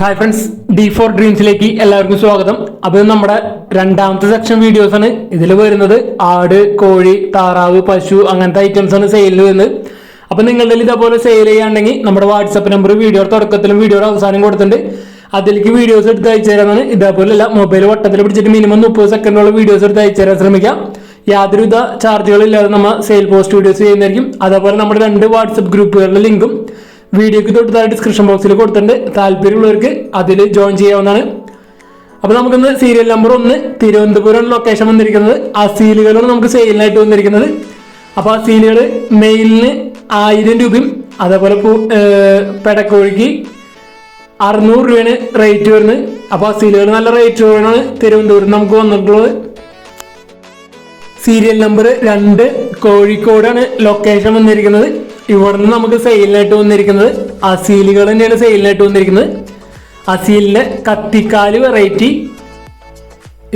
Hi friends D four ഡ്രീംസിലേക്ക് എല്ലാവർക്കും സ്വാഗതം. അപ്പോൾ നമ്മുടെ രണ്ടാമത്തെ സെക്ഷൻ വീഡിയോസ് ആണ്. ഇതിൽ വരുന്നത് ആട് കോഴി താറാവ് പശു അങ്ങനത്തെ ഐറ്റംസ് ആണ് സെയിലിൽ വരുന്നത്. അപ്പോൾ നിങ്ങളുടെ ഇതേപോലെ സെയിൽ ചെയ്യാണ്ടെങ്കിൽ നമ്മുടെ വാട്സപ്പ് നമ്പർ വീഡിയോയുടെ തുടക്കത്തിലും വീഡിയോയുടെ അവസാനം കൊടുത്തിട്ടുണ്ട്. അതിലേക്ക് വീഡിയോസ് എടുത്ത് അയച്ചു തരാനാണ് ഇതേപോലെ അല്ല മൊബൈൽ വട്ടത്തിൽ പിടിച്ചിട്ട് മിനിമം മുപ്പത് സെക്കൻഡോളം വീഡിയോസ് എടുത്ത് അയച്ചു തരാൻ ശ്രമിക്കാം. യാതൊരുവിധ ചാർജുകളില്ലാതെ നമ്മൾ സെയിൽ പോസ്റ്റ് വീഡിയോസ് ചെയ്യുന്നതായിരിക്കും. അതേപോലെ നമ്മുടെ രണ്ട് വാട്സപ്പ് ഗ്രൂപ്പുകളുടെ ലിങ്കും വീഡിയോക്ക് തൊട്ട് താഴെ ഡിസ്ക്രിപ്ഷൻ ബോക്സിൽ കൊടുത്തിട്ടുണ്ട്. താല്പര്യമുള്ളവർക്ക് അതിൽ ജോയിൻ ചെയ്യാവുന്നതാണ്. അപ്പോൾ നമുക്കിന്ന് സീരിയൽ നമ്പർ ഒന്ന് തിരുവനന്തപുരം ലൊക്കേഷൻ വന്നിരിക്കുന്നത്. ആ സീലുകളാണ് നമുക്ക് സെയിലിനായിട്ട് വന്നിരിക്കുന്നത്. അപ്പോൾ ആ സീലുകൾ മെയിലിന് ആയിരം രൂപയും അതേപോലെ പെടക്കോഴിക്ക് അറുന്നൂറ് രൂപയാണ് റേറ്റ് വരുന്നത്. അപ്പോൾ ആ സീലുകൾ നല്ല റേറ്റ് വരുന്നതാണ്. തിരുവനന്തപുരം നമുക്ക് വന്നിട്ടുള്ളത്. സീരിയൽ നമ്പർ രണ്ട് കോഴിക്കോടാണ് ലൊക്കേഷൻ വന്നിരിക്കുന്നത്. ഇവിടെ നിന്ന് നമുക്ക് സെയിലിനായിട്ട് വന്നിരിക്കുന്നത് അസീലുകൾ തന്നെയാണ് സെയിലിനായിട്ട് വന്നിരിക്കുന്നത്. അസീലിന്റെ കത്തിക്കാൽ വെറൈറ്റി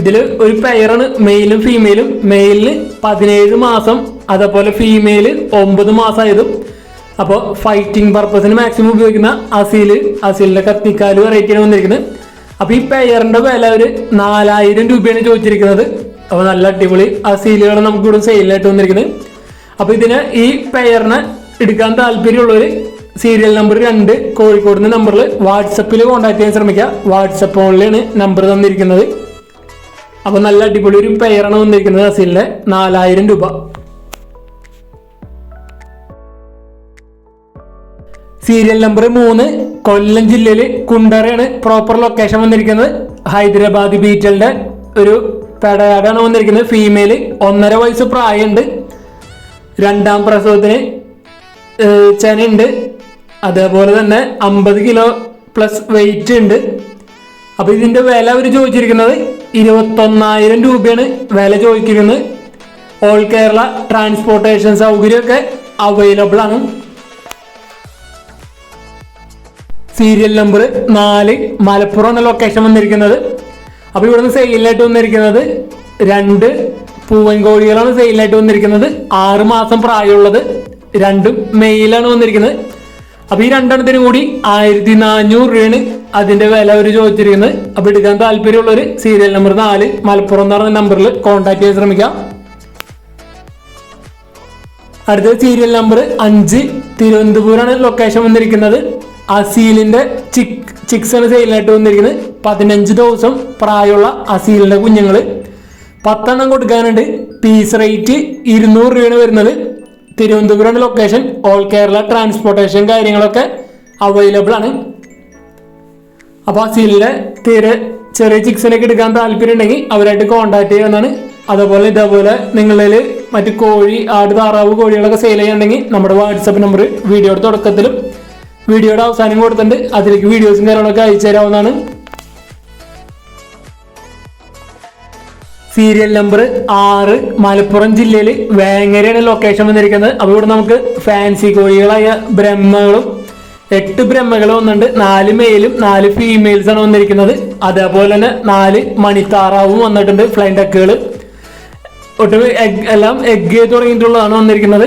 ഇതിൽ ഒരു പെയറാണ് മെയിലും ഫീമെയിലും മെയിലിന് പതിനേഴ് മാസം അതേപോലെ ഫീമെയിൽ ഒമ്പത് മാസമായതും അപ്പോൾ ഫൈറ്റിംഗ് പർപ്പസിന് മാക്സിമം ഉപയോഗിക്കുന്ന അസീൽ അസീലിന്റെ കത്തിക്കാൽ വെറൈറ്റിയാണ് വന്നിരിക്കുന്നത്. അപ്പോൾ ഈ പെയറിന്റെ വില ഒരു നാലായിരം രൂപയാണ് ചോദിച്ചിരിക്കുന്നത്. അപ്പോൾ നല്ല അടിപൊളി അസീലുകളാണ് നമുക്ക് ഇവിടെ സെയിലായിട്ട് വന്നിരിക്കുന്നത്. അപ്പോൾ ഇതിന് ഈ പെയറിനെ എടുക്കാൻ താല്പര്യമുള്ളവർ സീരിയൽ നമ്പർ രണ്ട് കോഴിക്കോട് നമ്പറിൽ വാട്സപ്പിൽ കോൺടാക്ട് ചെയ്യാൻ ശ്രമിക്കുക. വാട്സപ്പ് ഓൺലൈനാണ് നമ്പർ തന്നിരിക്കുന്നത്. അപ്പോൾ നല്ല അടിപൊളി ഒരു പെയറാണ് വന്നിരിക്കുന്നത് അസീലിന്റെ നാലായിരം രൂപ. സീരിയൽ നമ്പർ മൂന്ന് കൊല്ലം ജില്ലയിൽ കുണ്ടറയാണ് പ്രോപ്പർ ലൊക്കേഷൻ വന്നിരിക്കുന്നത്. ഹൈദരാബാദ് ബീറ്റലിന്റെ ഒരു പെടയാടാണ് വന്നിരിക്കുന്നത്. ഫീമെയിൽ ഒന്നര വയസ്സ് പ്രായമുണ്ട്. രണ്ടാം പ്രസവത്തിന് ചെനയുണ്ട്. അതേപോലെ തന്നെ അമ്പത് കിലോ പ്ലസ് വെയിറ്റ് ഉണ്ട്. അപ്പോൾ ഇതിന്റെ വില അവർ ചോദിച്ചിരിക്കുന്നത് ഇരുപത്തൊന്നായിരം രൂപയാണ് വില ചോദിക്കുന്നത്. ഓൾ കേരള ട്രാൻസ്പോർട്ടേഷൻ സൗകര്യമൊക്കെ അവൈലബിൾ ആണ്. സീരിയൽ നമ്പർ നാല് മലപ്പുറം എന്ന ലൊക്കേഷൻ വന്നിരിക്കുന്നത്. അപ്പോൾ ഇവിടുന്ന് സെയിലായിട്ട് വന്നിരിക്കുന്നത് രണ്ട് പൂവൻ കോഴികളാണ് സെയിലായിട്ട് വന്നിരിക്കുന്നത്. ആറ് മാസം പ്രായമുള്ളത്. രണ്ടും മെയിലാണ് വന്നിരിക്കുന്നത്. അപ്പൊ ഈ രണ്ടെണ്ണത്തിനും കൂടി ആയിരത്തി നാനൂറ് രൂപയാണ് അതിന്റെ വില അവർ ചോദിച്ചിരിക്കുന്നത്. അപ്പൊ എടുക്കാൻ താല്പര്യമുള്ള ഒരു സീരിയൽ നമ്പർ നാല് മലപ്പുറം എന്ന് പറഞ്ഞ നമ്പറിൽ കോൺടാക്ട് ചെയ്യാൻ ശ്രമിക്കാം. അടുത്ത സീരിയൽ നമ്പർ അഞ്ച് തിരുവനന്തപുരമാണ് ലൊക്കേഷൻ വന്നിരിക്കുന്നത്. അസീലിന്റെ ചിക് ചിക്സ് ആണ് സെയിലായിട്ട് വന്നിരിക്കുന്നത്. പതിനഞ്ച് ദിവസം പ്രായമുള്ള അസീലിന്റെ കുഞ്ഞുങ്ങൾ. പത്തെണ്ണം കൊടുക്കാനുണ്ട്. പീസ് റേറ്റ് ഇരുന്നൂറ് രൂപയാണ് വരുന്നത്. തിരുവനന്തപുരമാണ് ലൊക്കേഷൻ ഓൾ കേരള ട്രാൻസ്പോർട്ടേഷൻ കാര്യങ്ങളൊക്കെ അവൈലബിൾ ആണ്. അപ്പോൾ ആ സീലിന്റെ തീരെ ചെറിയ ചിക്സിനൊക്കെ എടുക്കാൻ താല്പര്യം ഉണ്ടെങ്കിൽ അവരായിട്ട് കോൺടാക്ട് എന്നാണ് അതുപോലെ ഇതേപോലെ നിങ്ങളിൽ മറ്റ് കോഴി ആട് താറാവ് കോഴികളൊക്കെ സെയിൽ ചെയ്യുന്നുണ്ടെങ്കിൽ നമ്മുടെ വാട്സപ്പ് നമ്പർ വീഡിയോയുടെ തുടക്കത്തിലും വീഡിയോയുടെ അവസാനം കൊടുത്തിട്ടുണ്ട്. അതിലേക്ക് വീഡിയോസും കാര്യങ്ങളൊക്കെ അയച്ചു തരാവുന്നതാണ്. സീരിയൽ നമ്പർ ആറ് മലപ്പുറം ജില്ലയിൽ വേങ്ങരയാണ് ലൊക്കേഷൻ വന്നിരിക്കുന്നത്. അപ്പോൾ ഇവിടെ നമുക്ക് ഫാൻസി കോഴികളായ ബ്രഹ്മകളും എട്ട് ബ്രഹ്മകളും വന്നിട്ടുണ്ട് നാല് മെയിലും നാല് ഫീമെയിൽസ് ആണ് വന്നിരിക്കുന്നത്. അതേപോലെ തന്നെ നാല് മണിത്താറാവും വന്നിട്ടുണ്ട് ഫ്ലൈൻ ഡക്കുകൾ ഒട്ടും എഗ് എല്ലാം എഗ് തുടങ്ങിയിട്ടുള്ളതാണ് വന്നിരിക്കുന്നത്.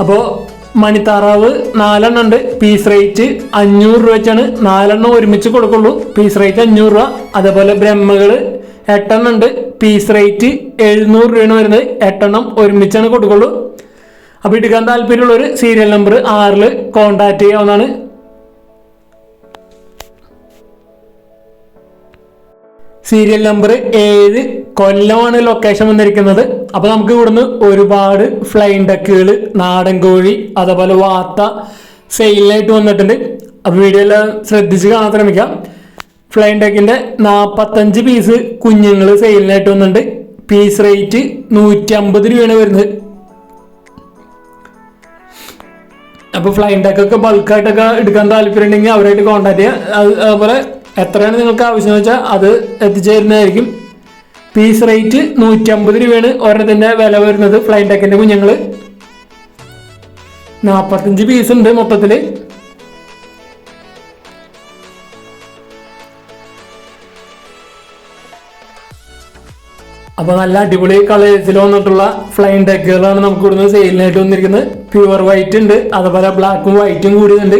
അപ്പോൾ മണിത്താറാവ് നാലെണ്ണം ഉണ്ട്. പീസ് റേറ്റ് അഞ്ഞൂറ് രൂപ വെച്ചാണ് നാലെണ്ണം ഒരുമിച്ച് കൊടുക്കുള്ളൂ. പീസ് റേറ്റ് അഞ്ഞൂറ് രൂപ. അതേപോലെ ബ്രഹ്മകൾ എട്ടെണ്ണം ഉണ്ട്. പീസ് റേറ്റ് എഴുന്നൂറ് രൂപയാണ് വരുന്നത്. എട്ടെണ്ണം ഒരുമിച്ചാണ് കൊടുക്കുള്ളൂ. അപ്പോൾ എടുക്കാൻ താല്പര്യമുള്ളൊരു സീരിയൽ നമ്പർ ആറിൽ കോണ്ടാക്ട് ചെയ്യാവുന്നതാണ്. സീരിയൽ നമ്പർ ഏഴ് കൊല്ലമാണ് ലൊക്കേഷൻ വന്നിരിക്കുന്നത്. അപ്പൊ നമുക്ക് ഇവിടുന്ന് ഒരുപാട് ഫ്ലൈൻ ഡക്കുകൾ നാടൻ കോഴി അതേപോലെ വാത്ത സെയിലായിട്ട് വന്നിട്ടുണ്ട്. അപ്പൊ വീഡിയോ എല്ലാം ശ്രദ്ധിച്ച് കാണാൻ ശ്രമിക്കാം. ഫ്ലൈൻ ടെക്കിന്റെ നാപ്പത്തഞ്ച് പീസ് കുഞ്ഞുങ്ങൾ സെയിലിനായിട്ട് വന്നിട്ടുണ്ട്. പീസ് റേറ്റ് നൂറ്റി അമ്പത് രൂപയാണ് വരുന്നത്. അപ്പോൾ ഫ്ലൈൻ ടെക്കൊക്കെ ബൾക്കായിട്ടൊക്കെ എടുക്കാൻ താല്പര്യം ഉണ്ടെങ്കിൽ അവരായിട്ട് കോൺടാക്ട് ചെയ്യുക അത് അതുപോലെ എത്രയാണ് നിങ്ങൾക്ക് ആവശ്യം വെച്ചാൽ അത് എത്തിച്ചേരുന്നതായിരിക്കും. പീസ് റേറ്റ് നൂറ്റി അമ്പത് രൂപയാണ് ഒരെണ്ണത്തിന്റെ വില വരുന്നത് ഫ്ലൈൻ ടെക്കിന്റെ കുഞ്ഞുങ്ങൾ നാൽപ്പത്തഞ്ച് പീസ് ഉണ്ട് മൊത്തത്തിൽ അപ്പോൾ നല്ല അടിപൊളി കളേഴ്സിൽ വന്നിട്ടുള്ള ഫ്ലൈൻ ടെക്കുകളാണ് നമുക്ക് ഇവിടുന്ന് സെയിലിനായിട്ട് വന്നിരിക്കുന്നത്. പ്യുവർ വൈറ്റ് ഉണ്ട് അതുപോലെ ബ്ലാക്കും വൈറ്റും കൂടിയുണ്ട്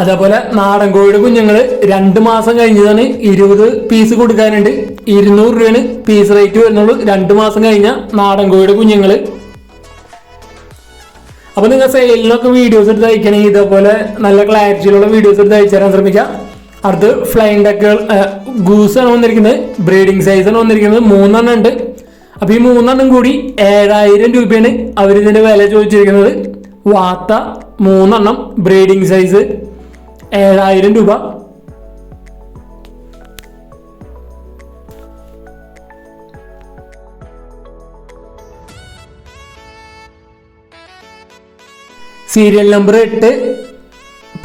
അതേപോലെ നാടൻ കോഴിയുടെ കുഞ്ഞുങ്ങൾ രണ്ട് മാസം കഴിഞ്ഞതാണ് ഇരുപത് പീസ് കൊടുക്കാനുണ്ട്. ഇരുന്നൂറ് രൂപയാണ് പീസ് റേറ്റ് വരുന്നുള്ളൂ. രണ്ട് മാസം കഴിഞ്ഞ നാടൻ കോഴിയുടെ കുഞ്ഞുങ്ങൾ അപ്പൊ നിങ്ങൾ സെയിലിനൊക്കെ വീഡിയോസ് എടുത്ത് അയക്കണമെങ്കിൽ ഇതേപോലെ നല്ല ക്ലാരിറ്റിയിലുള്ള വീഡിയോസ് എടുത്ത് അയച്ചു തരാൻ ശ്രമിക്കാം. അടുത്ത് ഫ്ലൈൻ ഡക്കുകൾ ഗൂസ് ആണ് വന്നിരിക്കുന്നത്. ബ്രീഡിംഗ് സൈസ് ആണ് വന്നിരിക്കുന്നത്. മൂന്നെണ്ണം ഉണ്ട്. അപ്പൊ ഈ മൂന്നെണ്ണം കൂടി ഏഴായിരം രൂപയാണ് അവരിതിന്റെ വില ചോദിച്ചിരിക്കുന്നത്. വാത്ത മൂന്നെണ്ണം ബ്രീഡിംഗ് സൈസ് ഏഴായിരം രൂപ. സീരിയൽ നമ്പർ എട്ട്.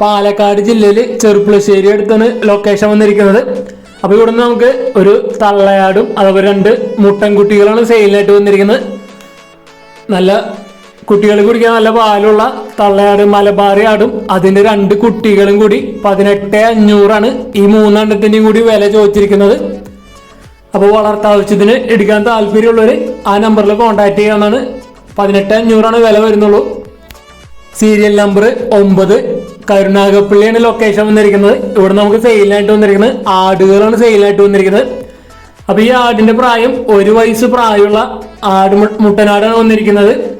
പാലക്കാട് ജില്ലയിൽ ചെറുപ്പുളശ്ശേരി അടുത്താണ് ലൊക്കേഷൻ വന്നിരിക്കുന്നത്. അപ്പോൾ നിന്ന് നമുക്ക് ഒരു തള്ളയാടും അതുപോലെ രണ്ട് മുട്ടൻകുട്ടികളാണ് സെയിലിനായിട്ട് വന്നിരിക്കുന്നത്. നല്ല കുട്ടികൾ കുടിക്കാൻ നല്ല പാലുള്ള തള്ളയാടും മലബാറി ആടും അതിന്റെ രണ്ട് കുട്ടികളും കൂടി പതിനെട്ട് അഞ്ഞൂറാണ് ഈ മൂന്നെണ്ണത്തിന്റെയും കൂടി വില ചോദിച്ചിരിക്കുന്നത്. അപ്പോൾ വളർത്താവശ്യത്തിന് എടുക്കാൻ താല്പര്യമുള്ളവർ ആ നമ്പറിൽ കോൺടാക്ട് ചെയ്യാവുന്നതാണ്. പതിനെട്ട് അഞ്ഞൂറാണ് വില വരുന്നുള്ളൂ. സീരിയൽ നമ്പർ ഒമ്പത്. കരുണാകപ്പള്ളിയാണ് ലൊക്കേഷൻ വന്നിരിക്കുന്നത്. ഇവിടെ നമുക്ക് സെയിലായിട്ട് വന്നിരിക്കുന്നത്. ആടുകളാണ് സെയിലായിട്ട് വന്നിരിക്കുന്നത്. അപ്പൊ ഈ ആടിന്റെ പ്രായം ഒരു വയസ്സ് പ്രായമുള്ള ആട് മുട്ടനാടാണ് വന്നിരിക്കുന്നത്.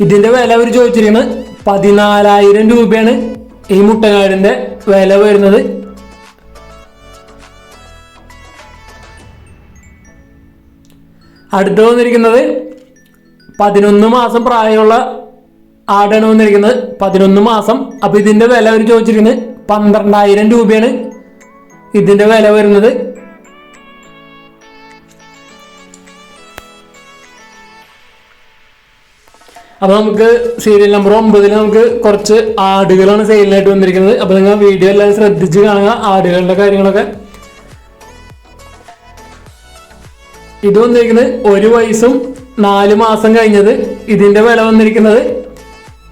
ഇതിന്റെ വില അവർ ചോദിച്ചിരിക്കുന്നത്. പതിനാലായിരം രൂപയാണ് ഈ മുട്ടനാടിന്റെ വില വരുന്നത്. അടുത്ത് വന്നിരിക്കുന്നത് പതിനൊന്ന് മാസം പ്രായമുള്ള ആടാണ് വന്നിരിക്കുന്നത് പതിനൊന്ന് മാസം. അപ്പൊ ഇതിന്റെ വില അവർ ചോദിച്ചിരിക്കുന്നത് പന്ത്രണ്ടായിരം രൂപയാണ്. ഇതിന്റെ വില വരുന്നത് അപ്പൊ നമുക്ക് സീരിയൽ നമ്പർ ഒമ്പതിൽ നമുക്ക് കുറച്ച് ആടുകളാണ് സെയിലിനായിട്ട് വന്നിരിക്കുന്നത്. അപ്പൊ നിങ്ങൾ വീഡിയോ എല്ലാം ശ്രദ്ധിച്ച് കാണുക ആടുകളുടെ കാര്യങ്ങളൊക്കെ. ഇത് വന്നിരിക്കുന്നത് ഒരു വയസ്സും നാല് മാസം കഴിഞ്ഞത് ഇതിന്റെ വില വന്നിരിക്കുന്നത്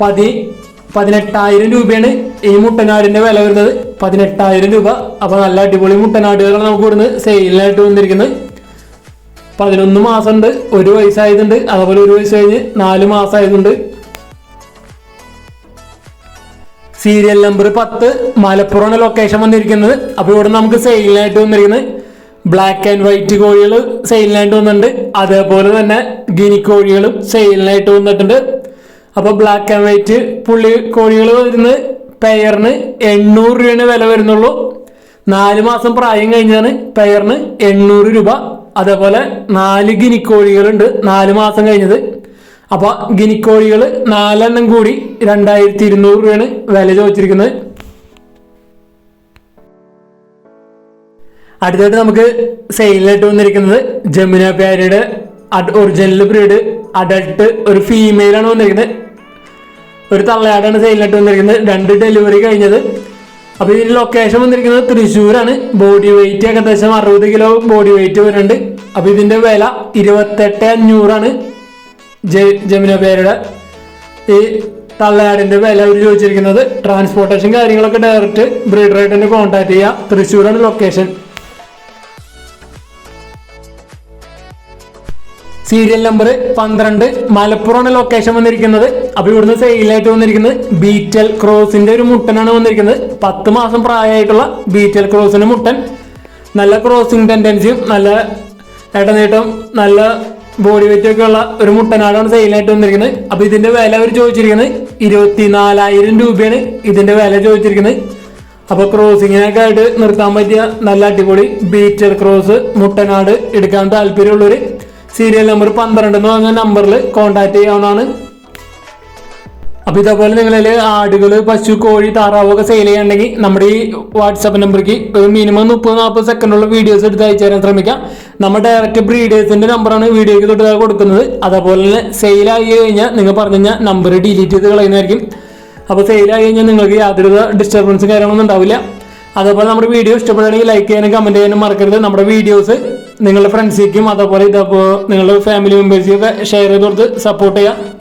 പതി പതിനെട്ടായിരം രൂപയാണ് ഈ മുട്ടനാടിന്റെ വില വരുന്നത്. പതിനെട്ടായിരം രൂപ. അപ്പൊ നല്ല അടിപൊളി മുട്ടനാടുകളാണ് നമുക്ക് ഇവിടുന്ന് സെയിലിനായിട്ട് വന്നിരിക്കുന്നത്. പതിനൊന്ന് മാസമുണ്ട്. ഒരു വയസ്സായതുണ്ട്. അതുപോലെ ഒരു വയസ്സ് കഴിഞ്ഞ് നാല് മാസമായതുണ്ട്. സീരിയൽ നമ്പർ പത്ത്. മലപ്പുറമാണ് ലൊക്കേഷൻ വന്നിരിക്കുന്നത്. അപ്പോൾ ഇവിടെ നമുക്ക് സെയിലിനായിട്ട് വന്നിരിക്കുന്നത്. ബ്ലാക്ക് ആൻഡ് വൈറ്റ് കോഴികൾ സെയിലിനായിട്ട് വന്നിട്ടുണ്ട്. അതേപോലെ തന്നെ ഗിനി കോഴികളും സെയിലിനായിട്ട് വന്നിട്ടുണ്ട്. അപ്പോൾ ബ്ലാക്ക് ആൻഡ് വൈറ്റ് പുള്ളി കോഴികൾ വരുന്നത് പെയറിന് എണ്ണൂറ് രൂപയാണ് വില വരുന്നുള്ളൂ. നാല് മാസം പ്രായം കഴിഞ്ഞാണ് പെയറിന് എണ്ണൂറ് രൂപ. അതേപോലെ നാല് ഗിനിക്കോഴികളുണ്ട് നാല് മാസം കഴിഞ്ഞത്. അപ്പൊ ഗിനിക്കോഴികൾ നാലെണ്ണം കൂടി രണ്ടായിരത്തി ഇരുന്നൂറ് രൂപയാണ് വില ചോദിച്ചിരിക്കുന്നത്. അടുത്തായിട്ട് നമുക്ക് സെയിലായിട്ട് വന്നിരിക്കുന്നത് ജമുന പ്യാരിയുടെ ഒറിജിനൽ ബ്രീഡ് അഡൾട്ട് ഒരു ഫീമെയിലാണ് വന്നിരിക്കുന്നത്. ഒരു തള്ളയാടാണ് സെയിലിനായിട്ട് വന്നിരിക്കുന്നത്. രണ്ട് ഡെലിവറി കഴിഞ്ഞത്. അപ്പൊ ഇതിന്റെ ലൊക്കേഷൻ വന്നിരിക്കുന്നത് തൃശ്ശൂരാണ്. ബോഡി വെയിറ്റ് ഏകദേശം അറുപത് കിലോ ബോഡി വെയിറ്റ് വരുന്നുണ്ട്. അപ്പൊ ഇതിന്റെ വില ഇരുപത്തെട്ട് അഞ്ഞൂറാണ്. ജമുന പേരുടെ ഈ തള്ളയാടിന്റെ വില അവർ ചോദിച്ചിരിക്കുന്നത്. ട്രാൻസ്പോർട്ടേഷൻ കാര്യങ്ങളൊക്കെ ഡയറക്റ്റ് ബ്രീഡറായിട്ട് തന്നെ കോൺടാക്ട് ചെയ്യുക തൃശ്ശൂരാണ് ലൊക്കേഷൻ സീരിയൽ നമ്പർ പന്ത്രണ്ട്. മലപ്പുറമാണ് ലൊക്കേഷൻ വന്നിരിക്കുന്നത്. അപ്പൊ ഇവിടുന്ന് സെയിലായിട്ട് വന്നിരിക്കുന്നത് ബീറ്റൽ ക്രോസിന്റെ ഒരു മുട്ടനാണ് വന്നിരിക്കുന്നത്. പത്ത് മാസം പ്രായമായിട്ടുള്ള ബീറ്റൽ ക്രോസിന്റെ മുട്ടൻ. നല്ല ക്രോസിംഗ് ടെൻഡൻസിയും നല്ല ഇടനീട്ടം നല്ല ബോഡി വെയിറ്റ് ഒക്കെ ഉള്ള ഒരു മുട്ടനാടാണ് സെയിലായിട്ട് വന്നിരിക്കുന്നത്. അപ്പൊ ഇതിന്റെ വില അവർ ചോദിച്ചിരിക്കുന്നത് ഇരുപത്തിനാലായിരം രൂപയാണ് ഇതിന്റെ വില ചോദിച്ചിരിക്കുന്നത്. അപ്പൊ ക്രോസിങ്ങിനൊക്കെ ആയിട്ട് നിർത്താൻ പറ്റിയ നല്ല അടിപൊളി ബീറ്റൽ ക്രോസ് മുട്ടനാട് എടുക്കാൻ താല്പര്യമുള്ളവര് സീരിയൽ നമ്പർ പന്ത്രണ്ട് എന്ന് പറഞ്ഞ നമ്പറിൽ കോൺടാക്ട് ചെയ്യാവുന്നതാണ്. അപ്പൊ ഇതേപോലെ നിങ്ങളിൽ ആടുകൾ പശു കോഴി താറാവ് ഒക്കെ സെയിൽ ചെയ്യണമെങ്കിൽ നമ്മുടെ ഈ വാട്സാപ്പ് നമ്പർക്ക് ഒരു മിനിമം മുപ്പത് നാൽപ്പത് സെക്കൻഡുള്ള വീഡിയോസ് എടുത്ത് അയച്ചു തരാൻ ശ്രമിക്കാം. നമ്മൾ ഡയറക്റ്റ് ബ്രീഡേഴ്സിന്റെ നമ്പറാണ് വീഡിയോയ്ക്ക് തൊട്ട് കൊടുക്കുന്നത്. അതേപോലെ തന്നെ സെയിൽ ആയി കഴിഞ്ഞാൽ നിങ്ങൾ പറഞ്ഞു കഴിഞ്ഞാൽ നമ്പർ ഡിലീറ്റ് ചെയ്ത് കളയുന്നതായിരിക്കും. അപ്പോൾ സെയിൽ ആയി കഴിഞ്ഞാൽ നിങ്ങൾക്ക് യാതൊരു ഡിസ്റ്റർബൻസും കാര്യങ്ങളൊന്നും ഉണ്ടാവില്ല. അതേപോലെ നമ്മുടെ വീഡിയോ ഇഷ്ടപ്പെടുകയാണെങ്കിൽ ലൈക്ക് ചെയ്യാനും കമന്റ് ചെയ്യാനും മറക്കരുത്. നമ്മുടെ വീഡിയോസ് നിങ്ങളുടെ ഫ്രണ്ട്സിലേക്കും അതേപോലെ ഇതേപോലെ നിങ്ങളുടെ ഫാമിലി മെമ്പേഴ്സിനും ഷെയർ ചെയ്ത് കൊടുത്ത് സപ്പോർട്ട് ചെയ്യുക